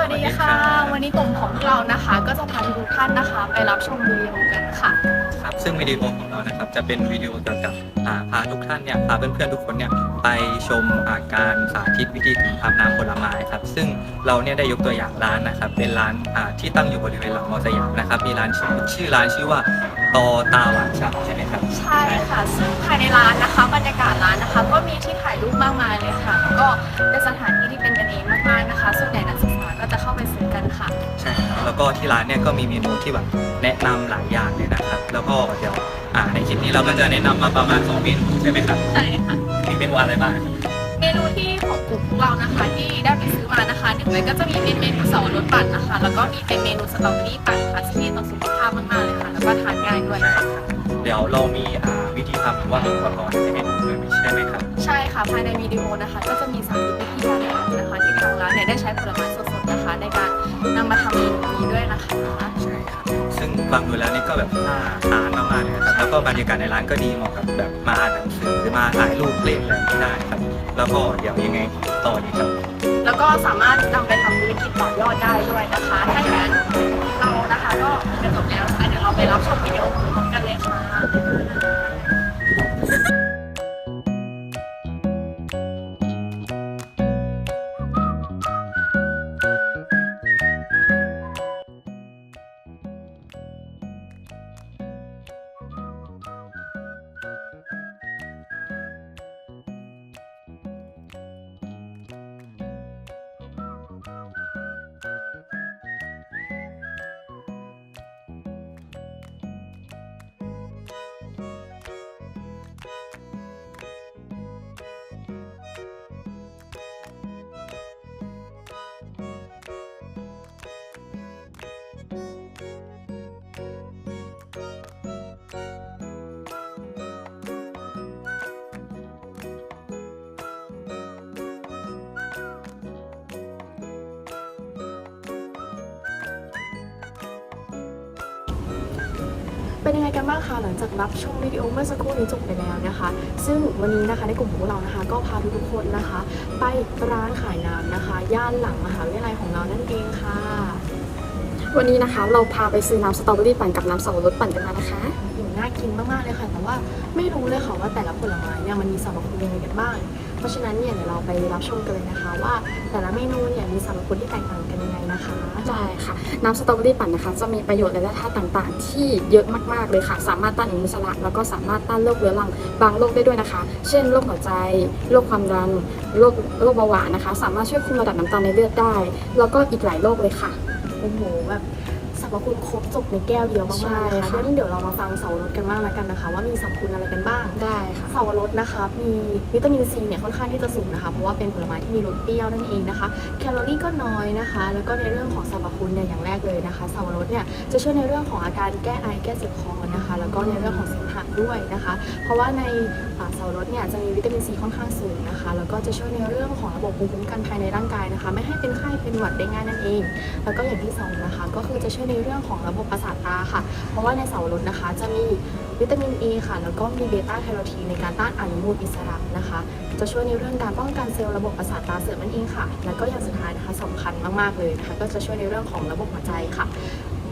วัสดีค่ะ วันนี้กลุ่มของเรานะคะ ก็จะพาทุกท่านนะคะ ไปรับชมวิดีโอกันค่ะครับซึ่งวิดีโอของเรานะครับจะเป็นวิดีโอเกี่ยวกับอ่าพาทุกท่านเนี่ยพาเพื่อนๆทุกคนเนี่ยไปชมอ่าการสาธิตวิธีทำน้ำผลไม้ครับซึ่งเราเนี่ยได้ยกตัวอย่างร้านนะครับ เป็นร้านอ่าที่ตั้งอยู่บริเวณหลังมอสยามนะครับมีร้านชื่อชื่อร้านชื่อว่าตอตาหวานฉ่ำใช่ไหมครับใช่ค่ะ ซึ่งภายในร้านนะคะบรรยากาศร้านนะคะ ก็มีที่ถ่ายรูปมากมายเลยค่ะแล้วก็เป็นสถานที่ที่เป็นกันเองมากๆนะคะส่วนใหญ่นักศึกษาก็จะเข้าไปซื้อกัน ค่ะ ใช่ครับแล้วก็ที่ร้านเนี่ยก็มีเมนูที่แบบแนะนำหลายอย่างเลยนะครับ แล้วก็เดี๋ยวอ่าในคลิปนี้เราก็จะแนะนำมาประมาณ2เมนูใช่ไหมครับใช่ค่ะ มีเมนูอะไรบ้างครับเมนูที่ของกลุ่มพวกเรานะคะ ที่ได้ไปซื้อมานะคะหนึ่งเลยก็จะมีเป็นเมนูสวรสปั่นนะคะ แล้วก็มีเป็นเมนูสตรอเบอรี่ปั่นค่ะที่ดีต่อสุขภาพมากๆเลยค่ะ แล้วก็ทานง่ายด้วยใช่ครับเดี๋ยวเรามีอ่าวิธีทำหรือว่าอุปกรณ์ในเมนูด้วยใช่ไหมครับ ใช่ค่ะ ภายในวิดีโอนะคะ ก็จะมีสาธิตวิธีการทำนะคะ ที่ทางร้านเนี่ยได้ใช้ผลไม้สดๆ นะคะ ในการนำมาทำเมนูนี้ด้วยนะคะใช่ครับซึ่งฟังดูแล้วนี่ก็แบบน่าทานมากๆเลยนะครับแล้วก็บรรยากาศในร้านก็ดีเหมาะกับแบบมาอ่านหนังสือหรือมาถ่ายรูปเล่นอะไรอย่างนี้ได้ครับ แล้วก็เดี๋ยวยังไงต่อดีครับ แล้วก็สามารถนำไปทำธุรกิจต่อยอดได้ด้วยนะคะ เป็นยังไงกันบ้างคะหลังจากรับชมวิดีโอเมื่อสักครู่นี้จบไปแล้วนะคะ ซึ่งวันนี้นะคะในกลุ่มของเรานะคะก็พาทุกๆคนนะคะ ไปร้านขายน้ำนะคะ ย่านหลังมหาวิทยาลัยของเรานั่นเองค่ะ วันนี้นะคะเราพาไปซื้อน้ำสตรอเบอรี่ปั่นกับน้ำสับปะรดปั่นกันมานะคะ กินมากๆเลยค่ะ แต่ว่าไม่รู้เลยค่ะว่าแต่ละผลไม้เนี่ยมันมีสรรพคุณยังไงกันบ้าง เพราะฉะนั้นเนี่ยเดี๋ยวเราไปรับชมกันเลยนะคะ ว่าแต่ละเมนูเนี่ยมีสรรพคุณที่แตกต่างกันยังไงนะคะได้ค่ะ น้ำสตรอเบอรี่ปั่นนะคะ จะมีประโยชน์และธาตุต่างๆ ที่เยอะมากๆเลยค่ะ สามารถต้านอนุมูลอิสระแล้วก็สามารถต้านโรคเรื้อรังบางโรคได้ด้วยนะคะ เช่นโรคหัวใจโรคความดันโรคโรคเบาหวานนะคะ สามารถช่วยคุมระดับน้ำตาลในเลือดได้ แล้วก็อีกหลายโรคเลยค่ะ โอ้โหแบบ สรรพคุณครบจบในแก้วเดียวมากๆเลยค่ะงั้นเดี๋ยวเรามาฟังเสาวรสกันบ้างแล้วกันนะคะ ว่ามีสรรพคุณอะไรกันบ้างได้ค่ะสาวรสนะคะมีวิตามินซีเนี่ยค่อนข้างที่จะสูงนะคะเพราะว่าเป็นผลไม้ที่มีรสเปรี้ยวนั่นเองนะคะ แคลอรี่ก็น้อยนะคะ แล้วก็ในเรื่องของสรรพคุณเนี่ยอย่างแรกเลยนะคะสาวรสเนี่ยจะช่วยในเรื่องของอาการแก้ไอแก้เจ็บคอนะคะ แล้วก็ในเรื่องของเสมหะด้วยนะคะ เพราะว่าในอ่าสาวรสเนี่ยจะมีวิตามินซีค่อนข้างสูงนะคะ แล้วก็จะช่วยในเรื่องของระบบภูมิคุ้มกันภายในร่างกายนะคะ ไม่ให้เป็นไข้เป็นหวัดได้ง่ายนั่นเอง แล้วก็อย่างที่สองนะคะก็คือจะช่วยในเรื่องของระบบประสาทตาค่ะ เพราะว่าในเสาวรสนะคะจะมีวิตามิน E ค่ะ แล้วก็มีเบต้าแคโรทีนในการต้านอนุมูลอิสระนะคะ จะช่วยในเรื่องการป้องกันเซลล์ระบบประสาทตาเสื่อมนั่นเองค่ะ แล้วก็อย่างสุดท้ายนะคะสำคัญมากๆเลยนะคะ ก็จะช่วยในเรื่องของระบบหัวใจค่ะ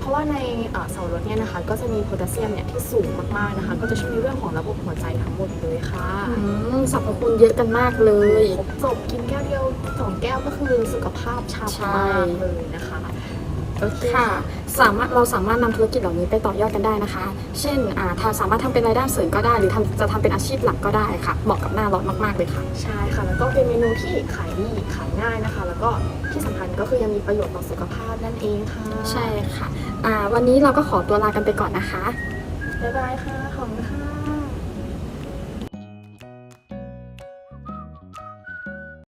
ราะว่าในเอ่อเสาวรสเนี่ยนะคะก็จะมีโพแทสเซียมเนี่ยที่สูงมากๆนะคะ ก็จะช่วยในเรื่องของระบบหัวใจทั้งหมดเลยค่ะอืมสรรพคุณเยอะกันมากเลยครบจบกินแก้วเดียวสองแก้วก็คือสุขภาพชาใช่มากเลยนะคะ โอเคค่ะ สามารถเราสามารถนำธุรกิจเหล่านี้ไปต่อยอดกันได้นะคะ เช่นอ่าถ้าสามารถทำเป็นรายได้เสริมก็ได้ หรือทำจะทำเป็นอาชีพหลักก็ได้ค่ะ เหมาะกับหน้าร้อนมากๆเลยค่ะ ใช่ค่ะ แล้วก็เป็นเมนูที่ขายดีขายง่ายนะคะ แล้วก็ที่สำคัญก็คือยังมีประโยชน์ต่อสุขภาพนั่นเองค่ะใช่ค่ะอ่าวันนี้เราก็ขอตัวลากันไปก่อนนะคะ บ๊ายบายค่ะ ขอบคุณค่ะ